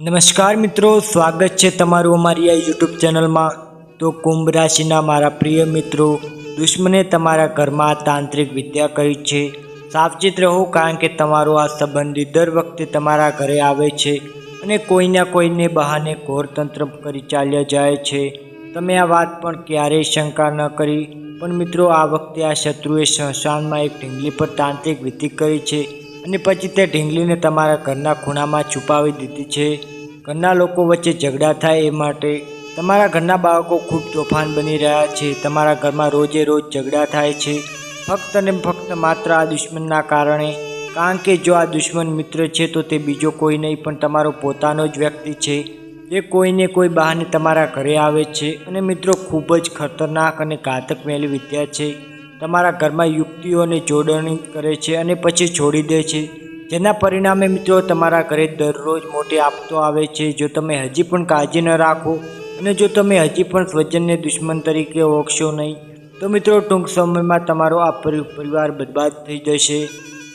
નમસ્કાર મિત્રો, સ્વાગત છે તમારું અમારી આ યુટ્યુબ ચેનલમાં. તો કુંભ રાશિના મારા પ્રિય મિત્રો, દુશ્મને તમારા ઘરમાં તાંત્રિક વિદ્યા કરી છે. સાવચેત રહો, કારણ કે તમારો આ સંબંધી દર વખતે તમારા ઘરે આવે છે અને કોઈના કોઈને બહાને ઘોરતંત્ર કરી ચાલ્યા જાય છે. તમે આ વાત પણ ક્યારેય શંકા ન કરી, પણ મિત્રો, આ વખતે આ શત્રુએ સ્મશાનમાં એક ઢીંગલી પર તાંત્રિક વિધિ કરી છે. અને પછી તે ઢીંગલીને તમારા ઘરના ખૂણામાં છુપાવી દીધી છે. ઘરના લોકો વચ્ચે ઝઘડા થાય એ માટે તમારા ઘરના બાળકો ખૂબ તોફાન બની રહ્યા છે. તમારા ઘરમાં રોજે રોજ ઝઘડા થાય છે. ફક્ત ને ફક્ત માત્ર આ દુશ્મનના કારણે. કારણ કે જો આ દુશ્મન મિત્ર છે તો તે બીજો કોઈ નહીં, પણ તમારો પોતાનો જ વ્યક્તિ છે. જે કોઈને કોઈ બહાને તમારા ઘરે આવે છે અને મિત્રો ખૂબ જ ખતરનાક અને ઘાતક મેલી વિદ્યા છે. તમારા ઘરમાં યુક્તિઓને જોડણી કરે છે અને પછી છોડી દે છે. જેના પરિણામે મિત્રો તમારા ઘરે દરરોજ મોટી આપતો આવે છે. જો તમે હજી પણ કાળજી ન રાખો અને જો તમે હજી પણ સ્વજનને દુશ્મન તરીકે ઓળખશો નહીં, તો મિત્રો ટૂંક સમયમાં તમારો આ પરિવાર બરબાદ થઈ જશે.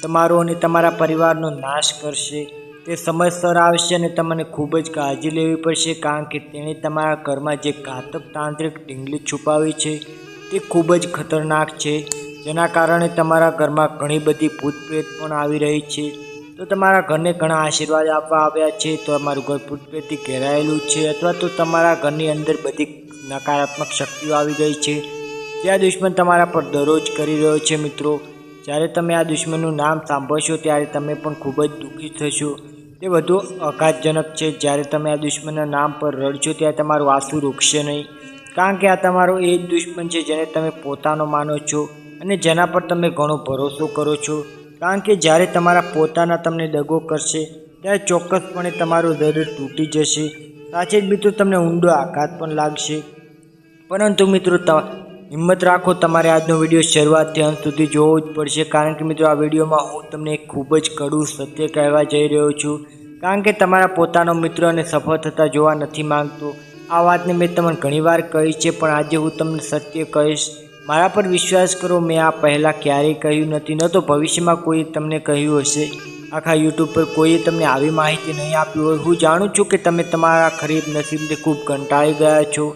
તમારો અને તમારા પરિવારનો નાશ કરશે. તે સમયસર આવશે અને તમને ખૂબ જ કાળજી લેવી પડશે, કારણ કે તેણે તમારા ઘરમાં જે ઘાતક તાંત્રિક ઢીંગલી છુપાવી છે તે ખૂબ જ ખતરનાક છે. જેના કારણે તમારા ઘરમાં ઘણી બધી ભૂતપ્રેત પણ આવી રહી છે. તો તમારા ઘરને ઘણા આશીર્વાદ આપવા આવ્યા છે. તો તમારું ઘર ભૂતપ્રેતથી ઘેરાયેલું છે અથવા તો તમારા ઘરની અંદર બધી નકારાત્મક શક્તિઓ આવી ગઈ છે. જે આ દુશ્મન તમારા પર દરરોજ કરી રહ્યો છે મિત્રો. જ્યારે તમે આ દુશ્મનનું નામ સાંભળશો ત્યારે તમે પણ ખૂબ જ દુઃખી થશો. તે વધુ આઘાતજનક છે. જ્યારે તમે આ દુશ્મનના નામ પર રડશો ત્યારે તમારું આંસુ રોકશે નહીં. કારણ કે આ તમારો એ જ દુશ્મન છે જેને તમે પોતાનો માનો છો અને જેના પર તમે ઘણો ભરોસો કરો છો. કારણ કે જ્યારે તમારા પોતાના તમને દગો કરશે, ત્યારે ચોક્કસપણે તમારું હૃદય તૂટી જશે. સાચે જ મિત્રો, તમને ઊંડો આઘાત પણ લાગશે. પરંતુ મિત્રો હિંમત રાખો, તમારે આજનો વીડિયો શરૂઆતથી અંત સુધી જોવો જ પડશે. કારણ કે મિત્રો, આ વિડીયોમાં હું તમને ખૂબ જ કડું સત્ય કહેવા જઈ રહ્યો છું. કારણ કે તમારા પોતાનો મિત્ર અને સફળ થતા જોવા નથી માંગતો. આ વાતને મેં તમને ઘણીવાર કહી છે, પણ આજે હું તમને સત્ય કહીશ. મારા પર વિશ્વાસ કરો, મેં આ પહેલાં ક્યારેય કહ્યું નથી, ન તો ભવિષ્યમાં કોઈ તમને કહ્યું હશે. આખા યુટ્યુબ પર કોઈએ તમને આવી માહિતી નહીં આપી હોય. હું જાણું છું કે તમે તમારા ખરીબ નસીબને ખૂબ કંટાળી ગયા છો.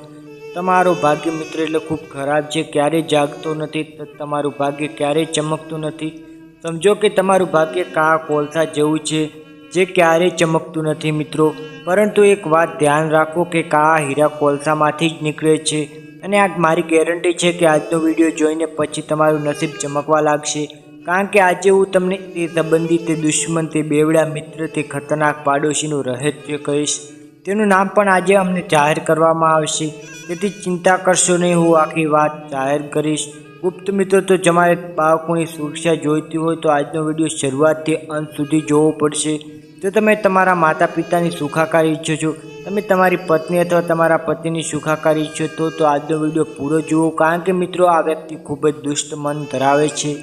તમારો ભાગ્ય મિત્ર એટલે ખૂબ ખરાબ છે, ક્યારેય જાગતો નથી તમારું ભાગ્ય ક્યારેય ચમકતું નથી. સમજો કે તમારું ભાગ્ય કા કોલસા જેવું છે. જે ક્યારેય ચમકતું નથી મિત્રો. પરંતુ એક વાત ધ્યાન રાખો કે કાળા હીરા કોલસામાંથી જ નીકળે છે. અને આ મારી ગેરંટી છે કે આજનો વીડિયો જોઈને પછી તમારું નસીબ ચમકવા લાગશે. કારણ કે આજે હું તમને તે સંબંધી, તે દુશ્મન, તે બેવડા મિત્ર, તે ખતરનાક પાડોશીનું રહસ્ય કહીશ. તેનું નામ પણ આજે અમને જાહેર કરવામાં આવશે. તેથી ચિંતા કરશો નહીં, હું આખી વાત જાહેર કરીશ. ગુપ્ત મિત્રો, તો તમારે બાળકોની સુરક્ષા જોઈતી હોય તો આજનો વીડિયો શરૂઆતથી અંત સુધી જોવો પડશે. જો તમે તમારા માતા પિતાની સુખાકારી ઈચ્છો છો, તમે તમારી પત્ની અથવા તમારા પતિની સુખાકારી ઈચ્છો તો તો આજનો વીડિયો પૂરો જુઓ, કારણ કે મિત્રો આ વ્યક્તિ ખૂબ જ દુષ્ટ મન ધરાવે છે.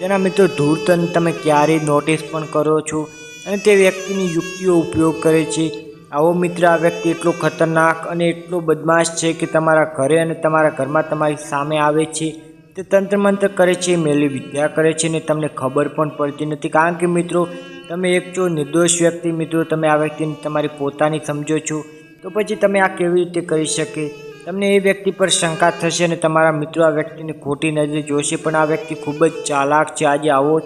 તેના મિત્રો ધૂર્તન તમે ક્યારેય નોટિસ પણ કરો છો અને તે વ્યક્તિની યુક્તિઓ ઉપયોગ કરે છે. આવો મિત્ર, આ વ્યક્તિ એટલો ખતરનાક અને એટલો બદમાશ છે કે તમારા ઘરે અને તમારા ઘરમાં તમારી સામે આવે છે. તે તંત્ર મંત્ર કરે છે, મેલી વિદ્યા કરે છે ને તમને ખબર પણ પડતી નથી. કારણ કે મિત્રો તમે એક છો નિર્દોષ વ્યક્તિ મિત્રો, તમે આ વ્યક્તિને તમારી પોતાની સમજો છો, તો પછી તમે આ કેવી રીતે કરી શકે? તમને એ વ્યક્તિ પર શંકા થશે અને તમારા મિત્રો આ વ્યક્તિને ખોટી નજરે જોશે. પણ આ વ્યક્તિ ખૂબ જ ચાલાક છે. આજે આવો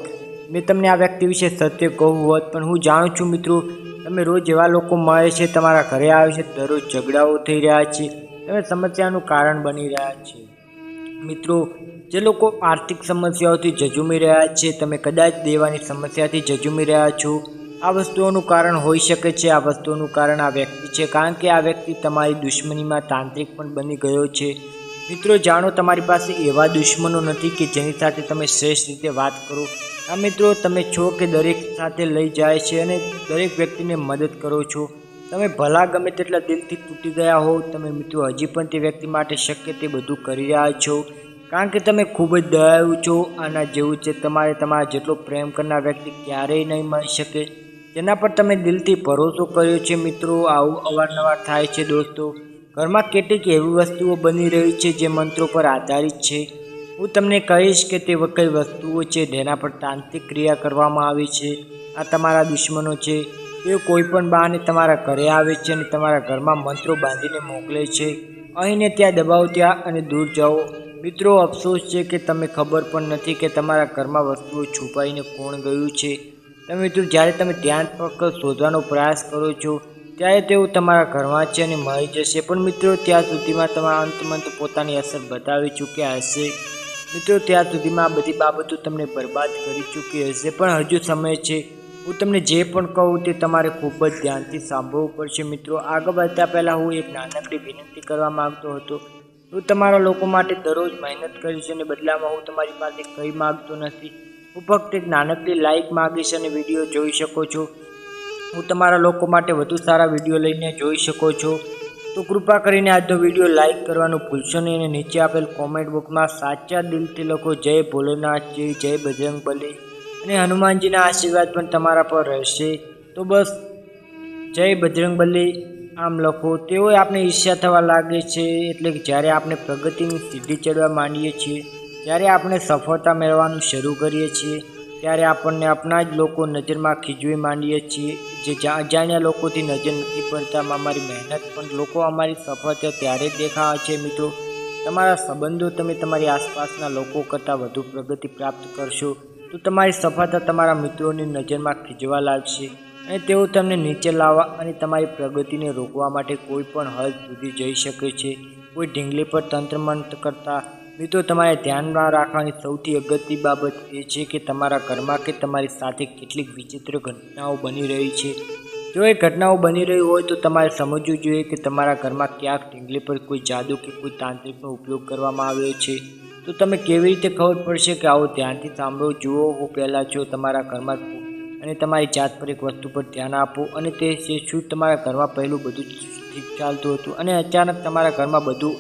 મેં તમને આ વ્યક્તિ વિશે સત્ય કહું હોત, પણ હું જાણું છું મિત્રો, તમે રોજ એવા લોકો મળે છે, તમારા ઘરે આવે છે, દરરોજ ઝઘડાઓ થઈ રહ્યા છે, તમે સમસ્યાનું કારણ બની રહ્યા છે. મિત્રો જે લોકો આર્થિક સમસ્યાઓથી ઝઝુમી રહ્યા છે, તમે કદાચ દેવાની સમસ્યાથી ઝઝુમી રહ્યા છો. આ વસ્તુઓનું કારણ હોઈ શકે છે, આ વસ્તુઓનું કારણ આ વ્યક્તિ છે, કારણ કે આ વ્યક્તિ તમારી દુશ્મનીમાં તાંત્રિક પણ બની ગયો છે. મિત્રો, જાણો તમારી પાસે એવા દુશ્મનો નથી કે જેની સાથે તમે શ્રેષ્ઠ રીતે વાત કરો. આ મિત્રો, તમે છો કે દરેક સાથે લઈ જાય છે અને દરેક વ્યક્તિને મદદ કરો છો. તમે ભલા ગમે તેટલા દિલથી તૂટી ગયા હો તમે મિત્રો, હજી પણ તે વ્યક્તિ માટે શક્ય તે બધું કરી રહ્યા છો. કારણ કે તમે ખૂબ જ દયાળુ છો, આના જેવું છે, તમારે તમારા જેટલો પ્રેમ કરનાર વ્યક્તિ ક્યારેય નહીં મળી શકે. જેના પર તમે દિલથી ભરોસો કર્યો છે મિત્રો, આવું અવારનવાર થાય છે દોસ્તો. ઘરમાં કેટલીક એવી વસ્તુઓ બની રહી છે જે મંત્રો પર આધારિત છે. હું તમને કહીશ કે તે કઈ વસ્તુઓ છે જેના પર તાંત્રિક ક્રિયા કરવામાં આવી છે. આ તમારા દુશ્મનો છે. તેઓ કોઈ પણ બહાને તમારા ઘરે આવે છે અને તમારા ઘરમાં મંત્રો બાંધીને મોકલે છે. અહીંને ત્યાં દબાવો ત્યાં અને દૂર જાઓ. મિત્રો, અફસોસ છે કે તમે ખબર પણ નથી કે તમારા ઘરમાં વસ્તુઓ છુપાઈને કોણ ગયું છે. તમે મિત્રો, જ્યારે તમે ધ્યાન ફક્ત શોધવાનો પ્રયાસ કરો છો, ત્યારે તેઓ તમારા ઘરમાં છે અને મળી જશે. પણ મિત્રો, ત્યાં સુધીમાં તમારા અંતમંત પોતાની અસર બતાવી ચૂક્યા હશે. મિત્રો, ત્યાં સુધીમાં આ બધી બાબતો તમને બરબાદ કરી ચૂકી હશે. પણ હજુ સમય છે. હું તમને જે પણ કહું તે તમારે ખૂબ જ ધ્યાનથી સાંભળવું પડશે. મિત્રો, આગળ વધતા પહેલાં હું એક નાનકડી વિનંતી કરવા માંગતો હતો. હું તમારા લોકો માટે દરરોજ મહેનત કરીશ અને બદલામાં હું તમારી પાસે કંઈ માગતો નથી. હું ફક્ત એક નાનકડી લાઇક માગીશ અને વીડિયો જોઈ શકો છો. હું તમારા લોકો માટે વધુ સારા વીડિયો લઈને જોઈ શકો છો. તો કૃપા કરીને આજનો વીડિયો લાઇક કરવાનું ભૂલશો નહીં અને નીચે આપેલ કોમેન્ટ બોક્સમાં સાચા દિલથી લખો, જય ભોલેનાથજી જય બજરંગબલી અને હનુમાનજીના આશીર્વાદ પણ તમારા પર રહેશે. તો બસ, જય બજરંગબલી આમ લખો, તેઓએ આપણે ઈર્ષ્યા થવા લાગે છે, એટલે કે જ્યારે આપણે પ્રગતિની સીધી ચડવા માંડીએ છીએ, ત્યારે આપણે સફળતા મેળવવાનું શરૂ કરીએ છીએ, ત્યારે આપણને આપણા જ લોકો નજરમાં ખીજવી માંડીએ છીએ જા- અજાણ્યા લોકોથી નજર નથી પડતા. અમારી મહેનત પણ લોકો અમારી સફળતા ત્યારે જ દેખાવા છે, મિત્રો. તમારા સંબંધો તમે તમારી આસપાસના લોકો કરતાં વધુ પ્રગતિ પ્રાપ્ત કરશો, તો તમારી સફળતા તમારા મિત્રોની નજરમાં ખીજવા લાગશે. અને તેઓ તમને નીચે લાવવા અને તમારી પ્રગતિને રોકવા માટે કોઈ પણ હદ સુધી જઈ શકે છે. કોઈ ઢીંગલી પર તંત્રમંત્ર કરતા મિત્રો, તમારે ધ્યાનમાં રાખવાની સૌથી અગત્યની બાબત એ છે કે તમારા ઘરમાં કે તમારી સાથે કેટલીક વિચિત્ર ઘટનાઓ બની રહી છે. જો એ ઘટનાઓ બની રહી હોય તો તમારે સમજવું જોઈએ કે તમારા ઘરમાં ક્યાંક ઢીંગલી પર કોઈ જાદુ કે કોઈ તાંત્રિકનો ઉપયોગ કરવામાં આવ્યો છે. તો તમે કેવી રીતે ખબર પડશે કે આવો ધ્યાનથી સાંભળો, જુઓ, હું, પહેલાં જો તમારા ઘરમાં અને તમારી જાત પર એક વસ્તુ પર ધ્યાન આપો અને તે છે શું તમારા ઘરમાં પહેલું બધું ઠીક ચાલતું હતું અને અચાનક તમારા ઘરમાં બધું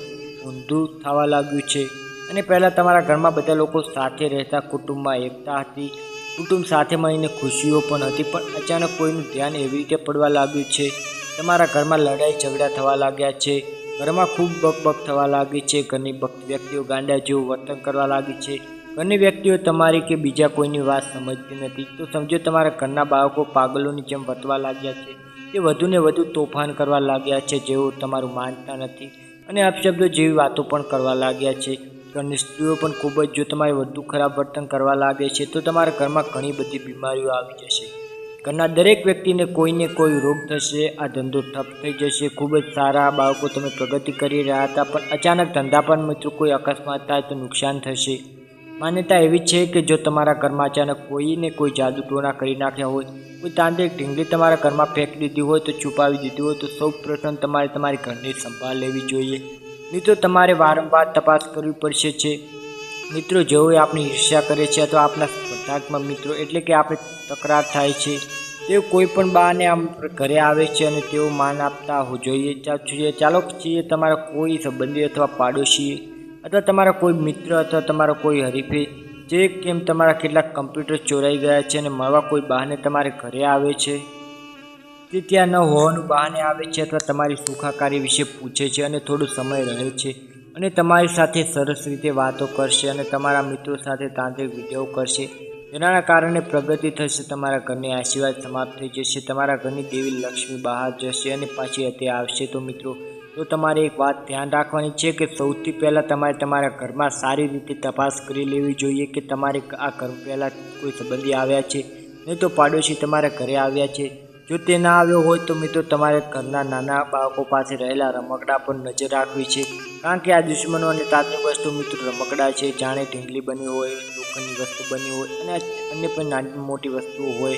ઊંધું થવા લાગ્યું છે. અને પહેલાં તમારા ઘરમાં બધા લોકો સાથે રહેતા, કુટુંબમાં એકતા હતી. કુટુંબ સાથે મળીને ખુશીઓ પણ હતી, પણ અચાનક કોઈનું ધ્યાન એવી રીતે પડવા લાગ્યું છે. તમારા ઘરમાં લડાઈ ઝઘડા થવા લાગ્યા છે. ઘરમાં ખૂબ બકબક થવા લાગી છે. ઘરની વ્યક્તિઓ ગાંડા જેવું વર્તન કરવા લાગી છે. ઘરની વ્યક્તિઓ તમારી કે બીજા કોઈની વાત સમજતી નથી. તો સમજો તમારા ઘરના બાળકો પાગલોની જેમ વટવા લાગ્યા છે. તે વધુને વધુ તોફાન કરવા લાગ્યા છે જેઓ તમારું માનતા નથી. અને અપશબ્દો જેવી વાતો પણ કરવા લાગ્યા છે. ઘરની સ્ત્રીઓ પણ ખૂબ જ જો તમારે વધુ ખરાબ વર્તન કરવા લાગે છે, તો તમારા ઘરમાં ઘણી બધી બીમારીઓ આવી જશે. ઘરના દરેક વ્યક્તિને કોઈને કોઈ રોગ થશે, આ ધંધો ઠપ થઈ જશે. ખૂબ જ સારા બાળકો તમે પ્રગતિ કરી રહ્યા હતા, પણ અચાનક ધંધા પર મિત્રો કોઈ અકસ્માત થાય તો નુકસાન થશે. માન્યતા એવી છે કે જો તમારા ઘરમાં અચાનક કોઈને કોઈ જાદુ ટોણા કરી નાખ્યા હોય, કોઈ તાંત્રિક ઢીંગલી તમારા ઘરમાં ફેંકી દીધી હોય તો છુપાવી દીધી હોય તો સૌ પ્રથમ તમારે તમારી ઘરની સંભાળ લેવી જોઈએ. મિત્રો, તમારે વારંવાર તપાસ કરવી પડશે છે. મિત્રો, જેઓએ આપણી ઈર્ષ્યા કરે છે અથવા આપણા સ્પર્ધાત્મક મિત્રો એટલે કે આપણે તકરાર થાય છે, તેઓ કોઈ પણ બાને આમ ઘરે આવે છે અને તેઓ માન આપતા જોઈએ. જોઈએ, ચાલો છીએ તમારા કોઈ સંબંધી અથવા પાડોશી અથવા તમારા કોઈ મિત્ર અથવા તમારા કોઈ હરીફે જે કેમ તમારા કેટલાક કમ્પ્યુટર ચોરાઈ ગયા છે અને મળવા કોઈ બહાને તમારે ઘરે આવે છે? તે ત્યાં ન હોવાનું બહાને આવે છે અથવા તમારી સુખાકારી વિશે પૂછે છે અને થોડો સમય રહે છે અને તમારી સાથે સરસ રીતે વાતો કરશે અને તમારા મિત્રો સાથે તાંત્રિક વીડિયો કરશે. તેના કારણે પ્રગતિ થશે, તમારા ઘરની આશીર્વાદ સમાપ્ત થઈ જશે, તમારા ઘરની દેવી લક્ષ્મી બહાર જશે અને પાછી તે આવશે. તો મિત્રો તો તમારે એક વાત ધ્યાન રાખવાની છે કે સૌથી પહેલાં તમારે તમારા ઘરમાં સારી રીતે તપાસ કરી લેવી જોઈએ કે તમારે આ ઘર પહેલાં કોઈ સંબંધી આવ્યા છે. નહીં તો પાડોશી તમારા ઘરે આવ્યા છે. જો તે ના આવ્યો હોય તો મિત્રો તમારે ઘરના નાના બાળકો પાસે રહેલા રમકડા પર નજર રાખવી છે. કારણ કે આ દુશ્મનો અને તાત્વિક વસ્તુ મિત્રો રમકડા છે. જાણે ઢીંગલી બની હોય, લોખંડની વસ્તુ બની હોય અને અન્ય પણ નાની મોટી વસ્તુઓ હોય.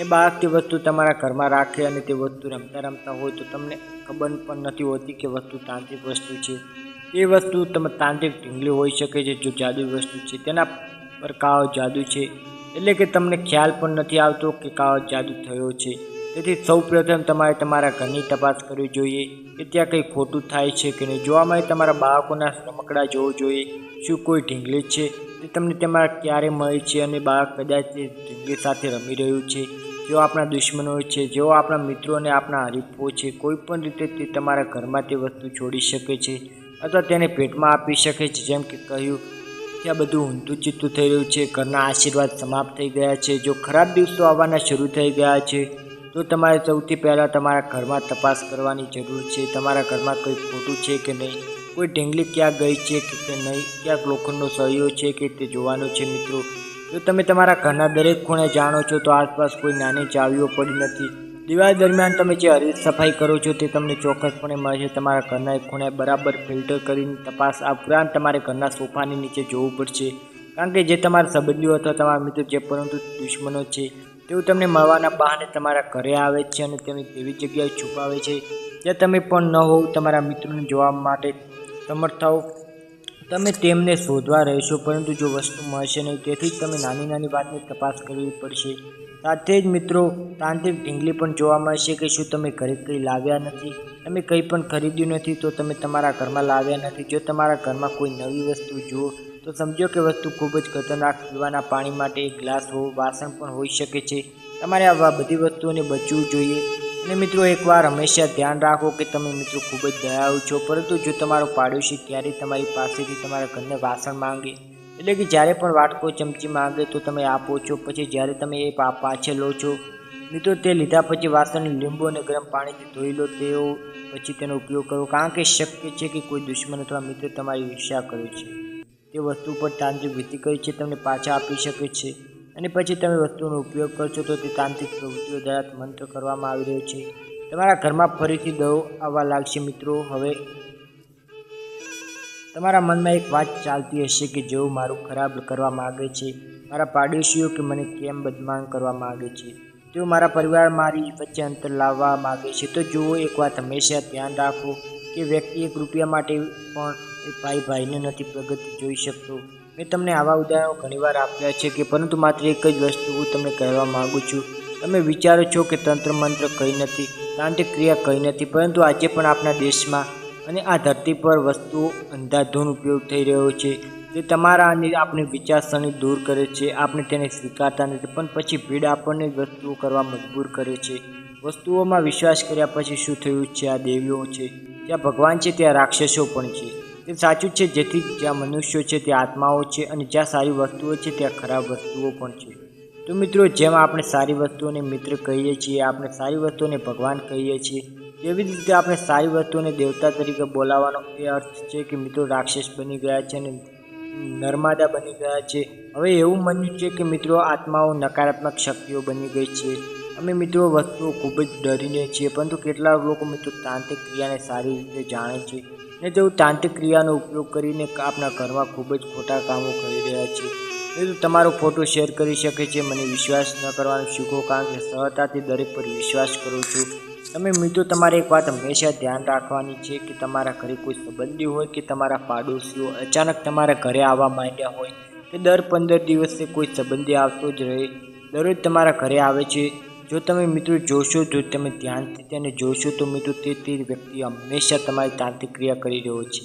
એ બાળક વસ્તુ તમારા ઘરમાં રાખે અને તે વસ્તુ રમતા રમતા હોય તો તમને ખબર પણ નથી હોતી કે વસ્તુ તાંત્રિક વસ્તુ છે. એ વસ્તુ તમે, તાંત્રિક ઢીંગલી હોઈ શકે છે જો જાદુ વસ્તુ છે. તેના પર કાળો જાદુ છે. એટલે કે તમને ખ્યાલ પણ નથી આવતો કે કાળો જાદુ થયો છે. તેથી સૌ પ્રથમ તમારે તમારા ઘરની તપાસ કરવી જોઈએ કે ત્યાં કંઈ ખોટું થાય છે કે નહીં. જોવા મળે તમારા બાળકોના રમકડા જોવું જોઈએ. શું કોઈ ઢીંગલી છે? તે તમને તમારા ક્યારે મળે છે અને બાળક કદાચ તે ઢીંગલી સાથે રમી રહ્યું છે? જેઓ આપણા દુશ્મનો છે જેઓ આપણા મિત્રો અને આપણા હરીફો છે, કોઈ પણ રીતે તે તમારા ઘરમાં તે વસ્તુ છોડી શકે છે અથવા તેને પેટમાં આપી શકે છે, જેમ કે કહ્યું ત્યાં બધું ઊંધું ચિત્તું થઈ રહ્યું છે, ઘરના આશીર્વાદ સમાપ્ત થઈ ગયા છે, જો ખરાબ દિવસો આવવાના શરૂ થઈ ગયા છે, તો તમારે સૌથી પહેલાં તમારા ઘરમાં તપાસ કરવાની જરૂર છે, તમારા ઘરમાં કંઈ ખોટું છે કે નહીં, કોઈ ઢીંગલી ક્યાં ગઈ છે કે કે નહીં, ક્યાંક લોખંડનો સળિયો છે કે તે જોવાનું છે, મિત્રો? જો તમે તમારા ઘરના દરેક ખૂણે જાણો છો તો આસપાસ કોઈ નાની ચાવીઓ પડી નથી. દિવાળી દરમિયાન તમે જે હરીત સફાઈ કરો છો તે તમને ચોક્કસપણે મળશે તમારા ઘરના એક ખૂણે બરાબર ફિલ્ટર કરીને તપાસ આ ઉપરાંત તમારે ઘરના સોફાની નીચે જોવું પડશે. કારણ કે જે તમારા સંબંધીઓ અથવા તમારા મિત્રો જે પરંતુ દુશ્મનો છે, તેઓ તમને મળવાના બહાને તમારા ઘરે આવે છે અને તેમને તેવી જગ્યાએ છુપાવે છે. જ્યાં તમે પણ ન હોવ, તમારા મિત્રોને જોવા માટે સમર્થ થાઓ. તમે તેમને શોધવા રહેશો, પરંતુ જો વસ્તુ મળશે નહીં, તેથી જ તમે નાની નાની વાતની તપાસ કરવી પડશે. સાથે જ મિત્રો, તાંત્રિક ઢીંગલી પણ જોવા મળશે કે શું તમે ઘરે કંઈ લાવ્યા નથી. તમે કંઈ પણ ખરીદ્યું નથી, તો તમે તમારા ઘરમાં લાવ્યા નથી. જો તમારા ઘરમાં કોઈ નવી વસ્તુ જુઓ, તો સમજો કે વસ્તુ ખૂબ જ ખતરનાક. પીવાના પાણી માટે એક ગ્લાસ હોવો, વાસણ પણ હોઈ શકે છે. તમારે આ બધી વસ્તુઓને બચવું જોઈએ. અને મિત્રો, એકવાર હંમેશા ધ્યાન રાખો કે તમે મિત્રો ખૂબ જ દયાળુ છો. પરંતુ જો તમારો પાડોશી ક્યારેય તમારી પાસેથી તમારા ઘરને વાસણ માંગે, એટલે કે જ્યારે પણ વાટકો ચમચી માંગે, તો તમે આપો છો પછી જ્યારે તમે એ પાછળ પાછે લો છો, મિત્રો, તે લીધા પછી વાસણને લીંબુ અને ગરમ પાણીથી ધોઈ લો. તેઓ પછી તેનો ઉપયોગ કરો. કારણ કે શક્ય છે કે કોઈ દુશ્મન અથવા મિત્ર તમારી ઈર્ષા કરે છે. તે વસ્તુ પર તાંત્રિક વિધિ કરી છે, તમને પાછા આપી શકે છે. અને પછી તમે વસ્તુનો ઉપયોગ કરશો તો તે તાંત્રિક પ્રવૃત્તિઓ દ્વારા મંત્ર કરવામાં આવી રહ્યો છે. તમારા ઘરમાં ફરીથી દવ આવવા લાગશે મિત્રો. હવે તમારા મનમાં એક વાત ચાલતી હશે કે જેઓ મારું ખરાબ કરવા માગે છે. મારા પાડોશીઓ કે મને કેમ બદનામ કરવા માગે છે? તેઓ મારા પરિવાર મારી વચ્ચે અંતર લાવવા માગે છે. તો જુઓ, એક વાત હંમેશા ધ્યાન રાખો કે વ્યક્તિ એક રૂપિયા માટે પણ ભાઈ ભાઈને નથી પ્રગતિ જોઈ શકતો. મેં તમને આવા ઉદાહરણો ઘણીવાર આપ્યા છે કે પરંતુ માત્ર એક જ વસ્તુ હું તમને કહેવા માગું છું. તમે વિચારો છો કે તંત્ર મંત્ર કંઈ નથી તાંત્રિક ક્રિયા કંઈ નથી, પરંતુ આજે પણ આપણા દેશમાં અને આ ધરતી પર વસ્તુઓ અંધાધૂન ઉપયોગ થઈ રહ્યો છે. તે તમારા અને આપણી વિચારસરણી દૂર કરે છે, આપણે તેને સ્વીકારતા નથી, પણ પછી ભીડ આપણને વસ્તુઓ કરવા મજબૂર કરે છે. વસ્તુઓમાં વિશ્વાસ કર્યા પછી શું થયું છે? આ દેવીઓ છે. જ્યાં ભગવાન છે, ત્યાં રાક્ષસો પણ છે. તે સાચું છે, જેથી જ્યાં મનુષ્યો છે, ત્યાં આત્માઓ છે અને જ્યાં સારી વસ્તુઓ છે, ત્યાં ખરાબ વસ્તુઓ પણ છે. તો મિત્રો, જેમ આપણે સારી વસ્તુઓને મિત્ર કહીએ છીએ, આપણે સારી વસ્તુઓને ભગવાન કહીએ છીએ જ રીતે આપણે સારી વસ્તુઓને દેવતા તરીકે બોલાવવાનો એ અર્થ છે કે મિત્રો, રાક્ષસ બની ગયા છે અને નર્મદા બની ગયા છે. હવે એવું માન્યું છે કે મિત્રો, આત્માઓ નકારાત્મક શક્તિઓ બની ગઈ છે. અમે મિત્રો, વસ્તુઓ ખૂબ જ ડરીને છીએ, પરંતુ કેટલાક લોકો મિત્રો તાંત્રિક ક્રિયાને સારી રીતે જાણે છે. અને તેઓ તાંત્રિક ક્રિયાનો ઉપયોગ કરીને આપણા ઘરમાં ખૂબ જ ખોટા કામો કરી રહ્યા છે એ તમારો ફોટો શેર કરી શકે છે, મને વિશ્વાસ ન કરવાનું શીખો, કારણ કે સરળતાથી દરેક પર વિશ્વાસ કરું છું. તમે મિત્રો, તમારે એક વાત હંમેશા ધ્યાન રાખવાની છે કે તમારા ઘરે કોઈ સંબંધી હોય કે તમારા પાડોશીઓ અચાનક તમારા ઘરે આવવા માંડ્યા હોય કે દર પંદર દિવસે કોઈ સંબંધી આવતો જ રહે, દરરોજ તમારા ઘરે આવે છે જો તમે મિત્રો જોશો, જો તમે ધ્યાનથી તેને જોશો, તો મિત્રો તે તે વ્યક્તિ હંમેશા તમારી તાંત્રિક ક્રિયા કરી રહ્યો છે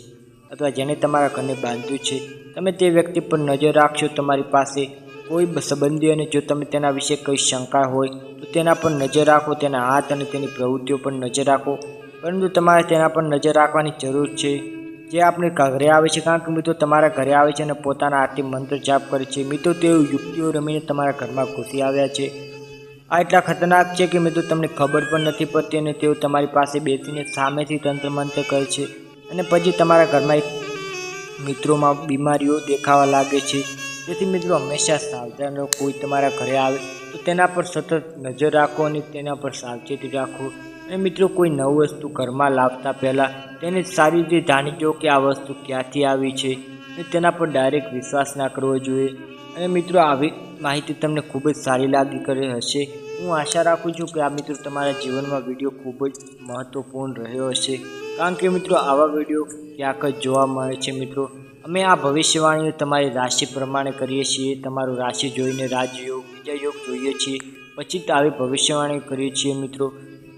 અથવા જેને તમારા ઘરને બાંધ્યું છે. તમે તે વ્યક્તિ પર નજર રાખશો, તમારી પાસે કોઈ સંબંધી અને જો તમે તેના વિશે કંઈ શંકા હોય, તો તેના પર નજર રાખો, તેના હાથ અને તેની પ્રવૃત્તિઓ પર નજર રાખો. પરંતુ તમારે તેના પર નજર રાખવાની જરૂર છે જે આપણે ઘરે આવે છે. કારણ કે મિત્રો તમારા ઘરે આવે છે અને પોતાના આરતી મંત્ર જાપ કરે છે. મિત્રો તેઓ યુક્તિઓ રમીને તમારા ઘરમાં ઘૂસી આવ્યા છે. આ એટલા ખતરનાક છે કે મિત્રો તમને ખબર પણ નથી પડતી અને તેઓ તમારી પાસે બેસીને સામેથી તંત્ર મંત્ર કરે છે. અને પછી તમારા ઘરમાં મિત્રોમાં બીમારીઓ દેખાવા લાગે છે. તેથી મિત્રો હંમેશા સાવધાન રહો કોઈ તમારા ઘરે આવે તો તેના પર સતત નજર રાખો અને તેના પર સાવચેતી રાખો. અને મિત્રો કોઈ નવું વસ્તુ ઘરમાં લાવતા પહેલાં તેને સારી રીતે જાણી જો કે આ વસ્તુ ક્યાંથી આવી છે. અને તેના પર ડાયરેક્ટ વિશ્વાસ ના કરવો જોઈએ. અને મિત્રો આવી માહિતી તમને ખૂબ જ સારી લાગી કરી હશે. હું આશા રાખું છું કે આ મિત્રો તમારા જીવનમાં વીડિયો ખૂબ જ મહત્ત્વપૂર્ણ રહ્યો હશે. કારણ કે મિત્રો, આવા વીડિયો ક્યાંક જ જોવા મળે છે મિત્રો. અમે આ ભવિષ્યવાણીઓ તમારી રાશિ પ્રમાણે કરીએ છીએ. તમારું રાશિ જોઈને રાજયોગ, બીજા યોગ જોઈએ છીએ. પછી જ આવી ભવિષ્યવાણી કરીએ છીએ મિત્રો.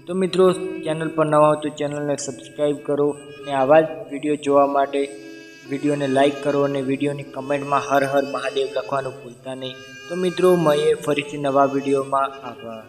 તો મિત્રો, ચેનલ પર નવા હો તો ચેનલને સબસ્ક્રાઈબ કરો અને આવા જ વીડિયો જોવા માટે વિડીયોને લાઇક કરો અને વિડીયોની કમેન્ટમાં હર હર મહાદેવ લખવાનું ભૂલતા નહીં. તો મિત્રો, મળીએ ફરીથી નવા વિડીયોમાં. આભાર.